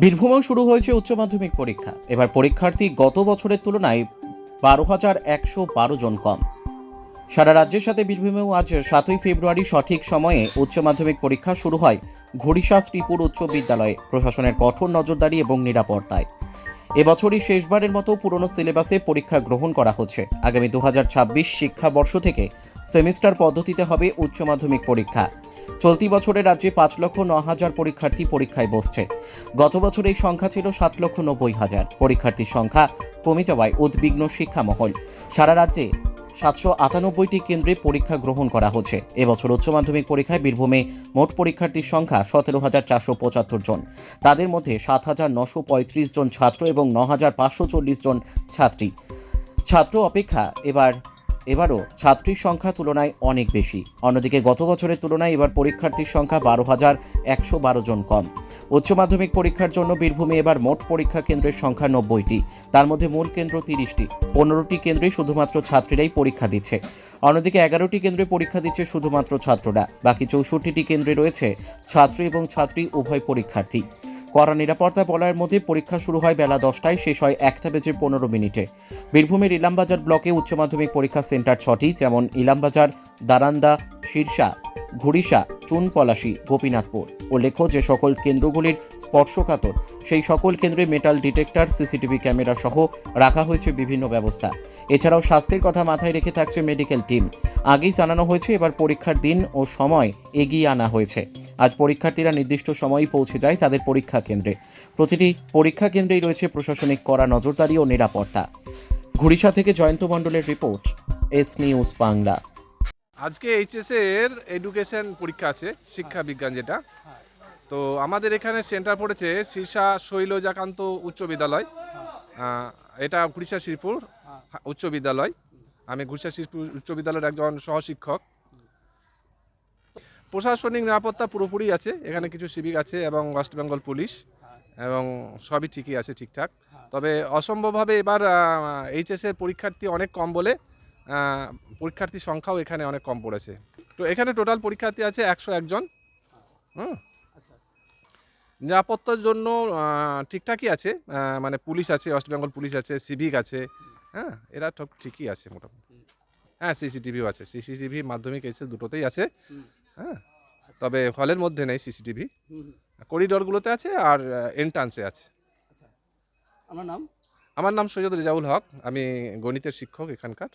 বীরভূমেও শুরু হয়েছে উচ্চ মাধ্যমিক পরীক্ষা। এবার পরীক্ষার্থী গত বছরের তুলনায় বারো হাজার একশো বারো জন কম। সারা রাজ্যের সাথে বীরভূমেও আজ সাতই ফেব্রুয়ারি সঠিক সময়ে উচ্চ মাধ্যমিক পরীক্ষা শুরু হয় ঘড়িশা শ্রীপুর উচ্চ বিদ্যালয়ে, প্রশাসনের কঠোর নজরদারি এবং নিরাপত্তায়। এবছরই শেষবারের মতো পুরনো সিলেবাসে পরীক্ষা গ্রহণ করা হচ্ছে। আগামী দু হাজার ছাব্বিশ শিক্ষাবর্ষ থেকে সেমিস্টার পদ্ধতিতে হবে উচ্চ মাধ্যমিক পরীক্ষা। চলতি বছরে রাজ্যে পাঁচ লক্ষ ন হাজার পরীক্ষার্থী পরীক্ষায় বসছে। গত বছর এই সংখ্যা ছিল সাত লক্ষ নব্বই হাজার। পরীক্ষার্থীর সংখ্যা কমে যাওয়ায় উদ্বিগ্ন শিক্ষা মহল সারা রাজ্যে সাতশো আটানব্বইটি কেন্দ্রে পরীক্ষা গ্রহণ করা হচ্ছে। এবছর উচ্চ মাধ্যমিক পরীক্ষায় বীরভূমে মোট পরীক্ষার্থীর সংখ্যা সতেরো হাজার চারশো পঁচাত্তর জন। তাদের মধ্যে সাত হাজার নশো পঁয়ত্রিশ জন ছাত্র এবং ন হাজার পাঁচশো চল্লিশ জন ছাত্রী। ছাত্র অপেক্ষা এবার এবারও ছাত্রীর সংখ্যা তুলনায় অনেক বেশি। অন্যদিকে গত বছরের তুলনায় এবার পরীক্ষার্থীর সংখ্যা বারো হাজার একশো বারো জন কম। উচ্চ মাধ্যমিক পরীক্ষার জন্য বীরভূমে এবার মোট পরীক্ষা কেন্দ্রের সংখ্যা নব্বইটি। তার মধ্যে মূল কেন্দ্র তিরিশটি। পনেরোটি কেন্দ্রে শুধুমাত্র ছাত্রীরাই পরীক্ষা দিচ্ছে। অন্যদিকে এগারোটি কেন্দ্রে পরীক্ষা দিচ্ছে শুধুমাত্র ছাত্ররা। বাকি চৌষট্টিটি কেন্দ্রে রয়েছে ছাত্রী এবং ছাত্রী উভয় পরীক্ষার্থী। কড়া নিরাপত্তা বলয়ের মধ্যে পরীক্ষা শুরু হয় বেলা দশটায়, শেষ হয় একটা বেজে পনেরো মিনিটে। বীরভূমের ইলামবাজার ব্লকে উচ্চ মাধ্যমিক পরীক্ষা সেন্টার ছটি, যেমন ইলামবাজার, দারান্দা শীর্ষা ঘুড়িশা চুনপলাশি, গোপীনাথপুর। উল্লেখ্য যে সকল কেন্দ্রগুলির স্পর্শকাতর, সেই সকল কেন্দ্রে মেটাল ডিটেক্টর, সিসিটিভি ক্যামেরা সহ রাখা হয়েছে বিভিন্ন ব্যবস্থা। এছাড়াও স্বাস্থ্যের কথা মাথায় রেখে থাকছে মেডিকেল টিম। আগেই জানানো হয়েছে, এবার পরীক্ষার দিন ও সময় এগিয়ে আনা হয়েছে। আজ পরীক্ষার্থীরা নির্দিষ্ট সময়েই পৌঁছে যায় তাদের পরীক্ষা কেন্দ্রে। প্রতিটি পরীক্ষা কেন্দ্রেই রয়েছে প্রশাসনিক কড়া নজরদারি ও নিরাপত্তা। ঘুড়িশা থেকে জয়ন্ত মণ্ডলের রিপোর্ট, এস নিউজ বাংলা। আজকে এইচএস এর এডুকেশন পরীক্ষা আছে, শিক্ষা বিজ্ঞান যেটা। তো আমাদের এখানে সেন্টার পড়েছে শীর্ষা শৈলজাকান্ত উচ্চ বিদ্যালয়। এটা ঘুরিশা শিরপুর উচ্চ বিদ্যালয়। আমি ঘুরিশা শিরপুর উচ্চ বিদ্যালয়ের একজন সহশিক্ষক। প্রশাসনিক নিরাপত্তা পুরোপুরি আছে এখানে কিছু সিভিক আছে এবং ওয়েস্ট বেঙ্গল পুলিশ এবং সবই ঠিকই আছে ঠিকঠাক। তবে অসম্ভবভাবে এবার এইচএস এর পরীক্ষার্থী অনেক কম বলে পরীক্ষার্থীর সংখ্যাও এখানে অনেক কম পড়েছে। তো এখানে টোটাল পরীক্ষার্থী আছে একশো একজন। হুম? নিরাপত্তার জন্য ঠিকঠাকই আছে মানে পুলিশ আছে ওয়েস্ট বেঙ্গল পুলিশ আছে সিভিক আছে হ্যাঁ এরা ঠিকই আছে মোটামুটি। হ্যাঁ সিসিটিভিও আছে সিসিটিভি মাধ্যমিক এসে দুটোতেই আছে। হ্যাঁ তবে হলের মধ্যে নেই সিসিটিভি করিডোরগুলোতে আছে আর এন্ট্রান্সে আছে। আমার নাম? আমার নাম সৈয়দ রেজাউল হক। আমি গণিতের শিক্ষক এখানকার।